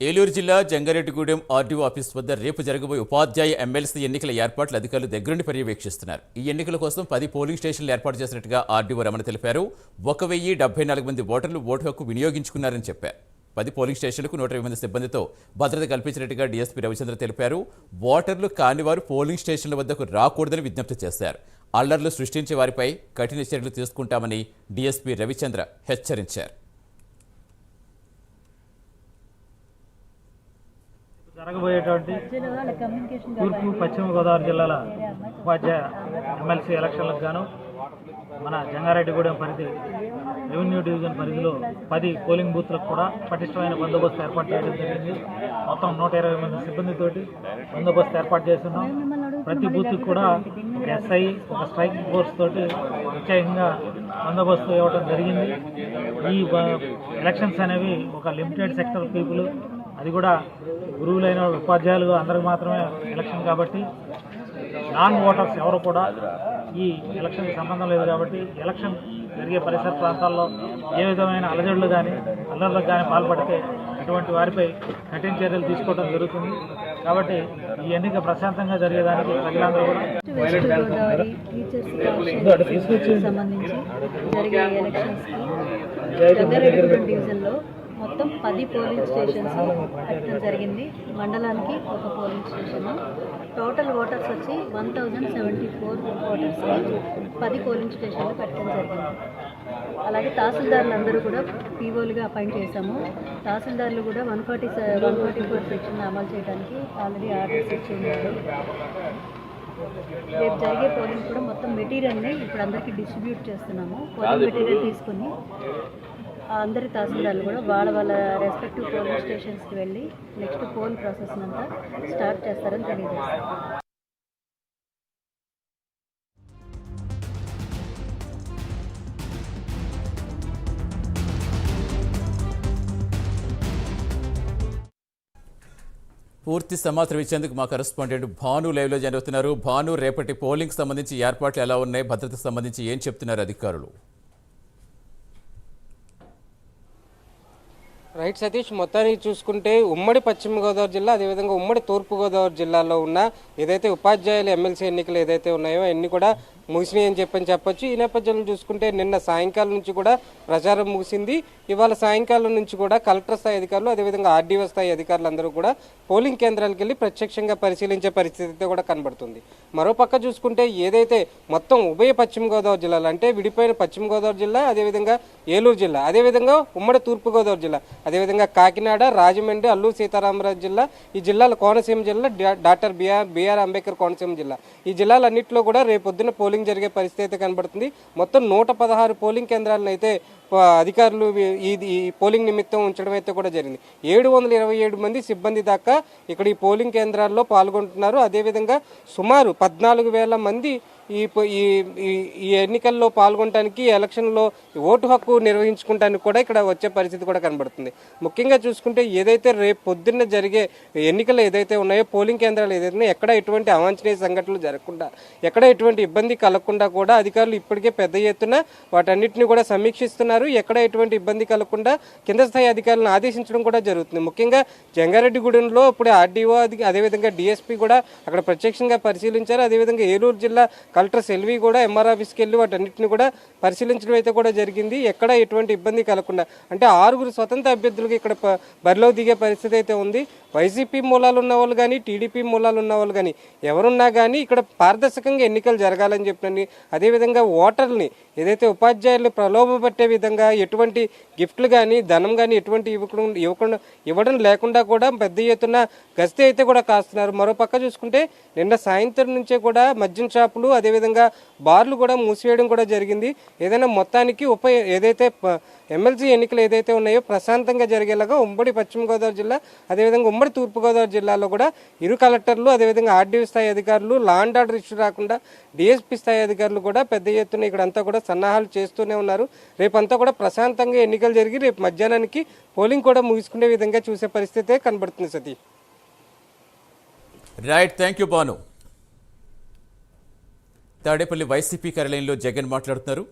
ఏలూరు జిల్లా Jangareddygudem RDO office వద్ద రేపు జరగబోయే ఉపాధ్యాయ ఎమ్మెల్సీ ఎన్నికల ఏర్పాట్లు అధికారులు దగ్గరుండి పర్యవేక్షిస్తున్నారు. ఈ ఎన్నికల కోసం పది పోలింగ్ స్టేషన్లు ఏర్పాటు చేసినట్టుగా ఆర్డీఓ రమణ తెలిపారు. ఒక వెయ్యి డెబ్బై నాలుగు మంది ఓటర్లు ఓటు హక్కు వినియోగించుకున్నారని చెప్పారు. పది పోలింగ్ స్టేషన్లకు నూట మంది సిబ్బందితో భద్రత కల్పించినట్టుగా డీఎస్పీ రవిచంద్ర తెలిపారు. ఓటర్లు కానివారు పోలింగ్ స్టేషన్ల వద్దకు రాకూడదని విజ్ఞప్తి చేశారు. అల్లర్లు సృష్టించే వారిపై కఠిన చర్యలు తీసుకుంటామని డీఎస్పీ రవిచంద్ర హెచ్చరించారు. జరగబోయేటువంటి తూర్పు పశ్చిమ గోదావరి జిల్లాల ఉపాధ్యాయ ఎమ్మెల్సీ ఎలక్షన్లకు గాను మన జంగారెడ్డిగూడెం పరిధి రెవెన్యూ డివిజన్ పరిధిలో పది పోలింగ్ బూత్లకు కూడా పటిష్టమైన బందోబస్తు ఏర్పాటు చేయడం జరిగింది. మొత్తం నూట ఇరవై మంది సిబ్బందితోటి బందోబస్తు ఏర్పాటు చేస్తున్నాం. ప్రతి బూత్కి కూడా ఒక ఎస్ఐ ఒక స్ట్రైక్ ఫోర్స్ తోటి ప్రత్యేకంగా బందోబస్తు ఇవ్వడం జరిగింది. ఈ ఎలక్షన్స్ అనేవి ఒక లిమిటెడ్ సెక్టర్ పీపుల్ అది కూడా గురువులైన ఉపాధ్యాయులు అందరికి మాత్రమే ఎలక్షన్ కాబట్టి నాన్ ఓటర్స్ ఎవరు కూడా ఈ ఎలక్షన్కి సంబంధం లేదు కాబట్టి ఎలక్షన్ జరిగే పరిసర ప్రాంతాల్లో ఏ విధమైన అలజడులు కానీ అల్లర్లకు కానీ పాల్పడితే అటువంటి వారిపై కఠిన చర్యలు తీసుకోవడం జరుగుతుంది. కాబట్టి ఈ ఎన్నిక ప్రశాంతంగా జరిగేదానికి ప్రజలందరూ కూడా మొత్తం పది పోలింగ్ స్టేషన్స్ పెట్టడం జరిగింది. మండలానికి ఒక పోలింగ్ స్టేషన్. టోటల్ ఓటర్స్ వచ్చి వన్ థౌజండ్ సెవెంటీ ఫోర్ ఓటర్స్కి పది పోలింగ్ స్టేషన్లు పెట్టడం జరిగింది. అలాగే తహసీల్దార్లు అందరూ కూడా పీఓలుగా అపాయింట్ చేశాము. తహసీల్దార్లు కూడా one forty one forty four section అమలు చేయడానికి ఆల్రెడీ ఆర్డర్స్ ఇచ్చి ఉన్నారు. రేపు జరిగే పోలింగ్ కూడా మొత్తం మెటీరియల్ని ఇప్పుడు అందరికీ డిస్ట్రిబ్యూట్ చేస్తున్నాము. పోలింగ్ మెటీరియల్ తీసుకుని అందరి తహసీల్దార్లు కూడా వాళ్ళ వాళ్ళ రెస్పెక్టివ్ పోలింగ్ స్టేషన్స్కి వెళ్ళి నెక్స్ట్ పోల్ ప్రాసెస్ అంతా స్టార్ట్ చేస్తారని తెలియజేస్తారు. పూర్తి సమాచారం ఇచ్చేందుకు మా కరెస్పాండెంట్ భాను లైవ్లో జాయిన్ అవుతున్నారు. భాను రేపటి పోలింగ్ సంబంధించి ఏర్పాట్లు ఎలా ఉన్నాయి? భద్రతకు సంబంధించి ఏం చెప్తున్నారు అధికారులు? రైట్ సతీష్ మొత్తానికి చూసుకుంటే ఉమ్మడి పశ్చిమ గోదావరి జిల్లా అదేవిధంగా ఉమ్మడి తూర్పుగోదావరి జిల్లాలో ఉన్న ఏదైతే ఉపాధ్యాయులు ఎమ్మెల్సీ ఎన్నికలు ఏదైతే ఉన్నాయో అన్ని కూడా ముగిసినాయి అని చెప్పని చెప్పొచ్చు. ఈ నేపథ్యంలో చూసుకుంటే నిన్న సాయంకాలం నుంచి కూడా ప్రచారం ముగిసింది. ఇవాళ సాయంకాలం నుంచి కూడా కలెక్టర్ స్థాయి అధికారులు అదేవిధంగా ఆర్డీఓ స్థాయి అధికారులు అందరూ కూడా పోలింగ్ కేంద్రాలకు వెళ్ళి ప్రత్యక్షంగా పరిశీలించే పరిస్థితి అయితే కూడా కనబడుతుంది. మరోపక్క చూసుకుంటే ఏదైతే మొత్తం ఉభయ పశ్చిమ గోదావరి జిల్లాలు అంటే విడిపోయిన పశ్చిమ గోదావరి జిల్లా అదేవిధంగా ఏలూరు జిల్లా అదేవిధంగా ఉమ్మడి తూర్పుగోదావరి జిల్లా. అదేవిధంగా కాకినాడ రాజమండ్రి అల్లూరు సీతారామరాజు జిల్లా ఈ జిల్లాల కోనసీమ జిల్లా doctor B R B R Ambedkar Konaseema జిల్లా. ఈ జిల్లాలన్నింటిలో కూడా రేపొద్దున పోలింగ్ జరిగే పరిస్థితి అయితే కనబడుతుంది. మొత్తం నూట పదహారు పోలింగ్ కేంద్రాలను అయితే అధికారులు ఈ- ఈ ఈ పోలింగ్ నిమిత్తం ఉంచడం అయితే కూడా జరిగింది. ఏడు వందల ఇరవై ఏడు మంది సిబ్బంది దాకా ఇక్కడ ఈ పోలింగ్ కేంద్రాల్లో పాల్గొంటున్నారు. అదేవిధంగా సుమారు పద్నాలుగు వేల మంది ఈ ఈ ఎన్నికల్లో పాల్గొనడానికి ఎలక్షన్లో ఓటు హక్కు నిర్వహించుకుంటానికి కూడా ఇక్కడ వచ్చే పరిస్థితి కూడా కనబడుతుంది. ముఖ్యంగా చూసుకుంటే ఏదైతే రేపు పొద్దున్న జరిగే ఎన్నికలు ఏదైతే ఉన్నాయో పోలింగ్ కేంద్రాలు ఏదైతే ఉన్నాయో ఎక్కడ ఎటువంటి అవాంఛనీయ సంఘటనలు జరగకుండా ఎక్కడ ఎటువంటి ఇబ్బంది కలగకుండా కూడా అధికారులు ఇప్పటికే పెద్ద ఎత్తున వాటన్నిటిని కూడా సమీక్షిస్తున్నారు. ఎక్కడ ఎటువంటి ఇబ్బంది కలగకుండా కింద స్థాయి అధికారులను ఆదేశించడం కూడా జరుగుతుంది. ముఖ్యంగా జంగారెడ్డిగూడెంలో ఇప్పుడు ఆర్డీఓ అది అదేవిధంగా డిఎస్పీ కూడా అక్కడ ప్రత్యక్షంగా పరిశీలించారు. అదేవిధంగా ఏలూరు జిల్లా కలెక్టర్ సెల్వి కూడా ఎంఆర్ ఆఫీస్కి వెళ్ళి వాటన్నిటిని కూడా పరిశీలించడం అయితే కూడా జరిగింది. ఎక్కడ ఎటువంటి ఇబ్బంది కలగకుండా. అంటే ఆరుగురు స్వతంత్ర అభ్యర్థులకు ఇక్కడ బరిలో దిగే పరిస్థితి అయితే ఉంది. వైసీపీ మూలాలు ఉన్న వాళ్ళు కానీ టీడీపీ మూలాలు ఉన్న వాళ్ళు కానీ ఎవరున్నా కానీ ఇక్కడ పారదర్శకంగా ఎన్నికలు జరగాలని చెప్పినండి అదేవిధంగా ఓటర్ని ఏదైతే ఉపాధ్యాయులు ప్రలోభపట్టే విధంగా ఎటువంటి గిఫ్ట్లు కానీ ధనం కానీ ఎటువంటి ఇవ్వకుండా ఇవ్వకుండా ఇవ్వడం లేకుండా కూడా పెద్ద ఎత్తున గస్తీ అయితే కూడా కాస్తున్నారు. మరో పక్క చూసుకుంటే నిన్న సాయంత్రం నుంచే కూడా మద్యం షాపులు అదేవిధంగా బార్లు కూడా మూసివేయడం కూడా జరిగింది. ఏదైనా మొత్తానికి ఉప ఏదైతే ఎమ్మెల్సీ ఎన్నికలు ఏదైతే ఉన్నాయో ప్రశాంతంగా జరిగేలాగా ఉమ్మడి పశ్చిమ గోదావరి జిల్లా అదేవిధంగా ఉమ్మడి తూర్పుగోదావరి జిల్లాలో కూడా ఇరు కలెక్టర్లు అదేవిధంగా ఆర్డీఓ స్థాయి అధికారులు లాండ్ ఆర్డర్ ఇష్యూ రాకుండా డిఎస్పీ స్థాయి అధికారులు కూడా పెద్ద ఎత్తున ఇక్కడ అంతా కూడా సన్నాహాలు చేస్తూనే ఉన్నారు. రేపంతా కూడా ప్రశాంతంగా ఎన్నికలు జరిగి రేపు మధ్యాహ్నానికి పోలింగ్ కూడా ముగించుకునే విధంగా చూసే పరిస్థితే కనబడుతుంది సతీ. Right thank you Banu Tadepalli YCP కార్యాలయంలో జగన్ మాట్లాడుతున్నారు.